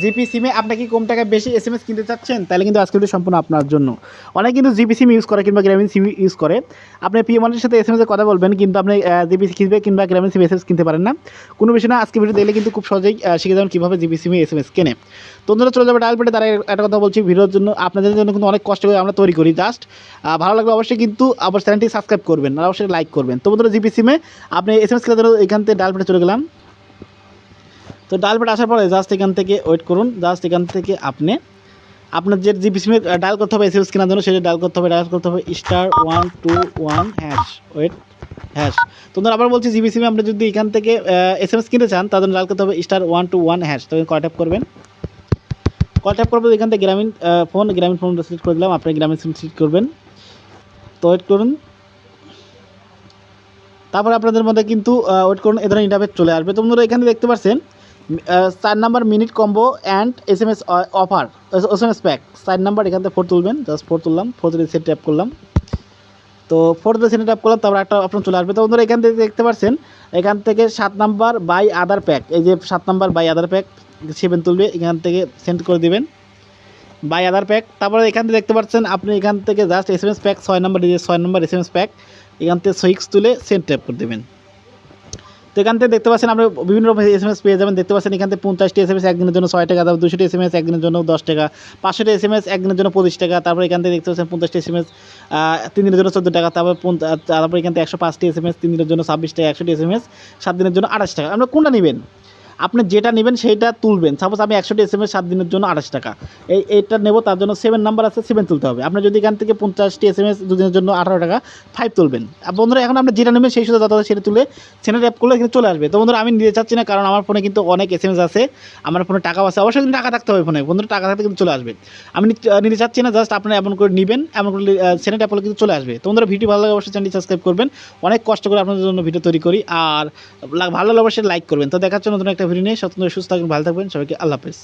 GP সিমে আপনি কি কম টাকায় বেশি এস এম এস কিনতে চাচ্ছেন? তাহলে কিন্তু আজকে সম্পূর্ণ আপনার জন্য। অনেক কিন্তু জিপি সিম ইউজ করে কিংবা গ্রামীণ সিম ইউজ করে। আপনি পিএম মানুষের সাথে এস এম এসে কথা বলবেন, কিন্তু আপনি জিপি কিনবে কিংবা গ্রামীণ সিম এস এম এস কিনতে পারেন না। কোনো বিষয় না আজকে ভিডিও দেখলে কিন্তু খুব সহজেই শিখে যাবেন কীভাবে জিপি সিমে এস এম এস কেনে। তো বন্ধুরা, চলে যাবে ডায়াল পেটে তারা একটা কথা বলছি, ভিডিওর জন্য আপনাদের জন্য কিন্তু অনেক কষ্ট করে আমরা তৈরি করি। জাস্ট ভালো লাগলে অবশ্যই কিন্তু আবার চ্যানেলটি সাবস্ক্রাইব করবেন, আর অবশ্যই লাইক করবেন। তো বন্ধুরা, জিপি সিমে আপনি এস এম এস খেলে এখান থেকে ডায়াল পেটে চলে গেলাম। তো ডায়াল পেট আসার পরে জাস্ট এখান থেকে ওয়েট করুন। জাস্ট এখান থেকে আপনি, আপনার যে জিপি সিমে ডায়াল করতে হবে এস এম এস কেনার জন্য, সেটা ডায়াল করতে হবে, ডায়াল করতে হবে star one two one hash wait hash তো ধর আবার বলছি জিবি সিমে আপনি যদি এখান থেকে এস এম এস কিনতে চান তাদের ডায়াল করতে হবে star one two one hash তবে কয় ট্যাপ করবেন। কয় ট্যাপ করবেন এখান থেকে গ্রামীণ ফোন গ্রামীণ ফোন সিলেক্ট করে দিলাম, আপনি গ্রামীণ সিম সিলেক্ট করবেন। তো ওয়েট করুন। তারপরে আপনাদের মধ্যে কিন্তু ওয়েট করুন, এ ধরনের ইন্টারভেট চলে আসবে। তো বন্ধুরা এখানে দেখতে পাচ্ছেন চার number minute combo and S M S offer S M S pack চার নাম্বার এখান থেকে ফোর তুলবেন জাস্ট ফোর তুললাম ফোর তুলে সেট ট্যাপ করলাম। তো ফোর্থ সেট ট্যাপ করলাম, তারপর একটা অপশন চলে আসবে। তো বন্ধুরা, এখান থেকে দেখতে পাচ্ছেন, এখান থেকে সাত নাম্বার বাই আদার প্যাক এই যে সাত number by other pack seven তুলবে, এখান থেকে সেন্ড করে দেবেন। বাই আদার প্যাক তারপরে এখান থেকে দেখতে পাচ্ছেন, আপনি এখান থেকে just S M S pack ছয় নম্বর ছয় number S M S pack এখান থেকে সিক্স তুলে সেন্ড ট্যাপ করে দেবেন। তো এখান থেকে দেখতে পাচ্ছেন আপনি বিভিন্ন রকম এস এম এস পেয়ে যাবেন। দেখতে পাচ্ছেন, এখান থেকে পঞ্চাশটি এস এম এস একদিনের জন্য ছয় টাকা, তারপর দুশোটি এস এম এস একদিনের জন্য দশ টাকা, পাঁচশোটি এস এম এস একদিনের জন্য পঁচিশ টাকা, তারপর এখান থেকে দেখতে পাচ্ছেন পঞ্চাশটি এস এম এস তিন দিনের জন্য চোদ্দ টাকা, তারপর তারপর এখান থেকে একশো পাঁচটি এস এম এস তিন দিনের জন্য ছাব্বিশ টাকা, একশোটি এস এম এস সাত দিনের জন্য আঠাশ টাকা। আপনি কোনটা নেবেন? আপনি যেটা নেবেন সেইটা তুলবেন। সাপোজ আমি একশোটি এস এম এস সাত দিনের জন্য আঠাশ টাকা। এই, এইটা নেব, তার জন্য সেভেন নাম্বার আছে সেভেন তুলতে হবে। আপনি যদি এখান থেকে পঞ্চাশটি এস এম এস দুদিনের জন্য আঠারো টাকা ফাইভ তুলবেন। বন্ধুরা, এখন আপনি যেটা নেবেন সেই সাথে যত সেটা তুলে সেটা ট্যাপ করলে কিন্তু চলে আসবে। তো বন্ধুরা, আমি নিতে চাচ্ছি না, কারণ আমার ফোনে কিন্তু অনেক এস এম এস আছে। আমার ফোনে টাকাও আছে। অবশ্যই কিন্তু টাকা থাকতে হবে ফোনে। বন্ধুরা, টাকা থাকতে কিন্তু চলে আসবে। আমি নিতে- চাচ্ছি না জাস্ট আপনি এমন করে নেবেন, এমন করে সেটা ট্যাপ করলে কিন্তু চলে আসবে। তো বন্ধুরা, ভিডিও ভালো লাগে অবশ্যই চ্যানেলটি সাবস্ক্রাইব করবেন। অনেক কষ্ট করে আপনাদের জন্য ভিডিও তৈরি করি। আর ভালো লাগলে অবশ্যই লাইক করবেন। তো দেখার জন্য নতুন একটা ভিডিও নিয়ে স্বতন্ত্র সুস্থ থাকবেন ভালো থাকবেন। সবাইকে আল্লাহ হাফেজ।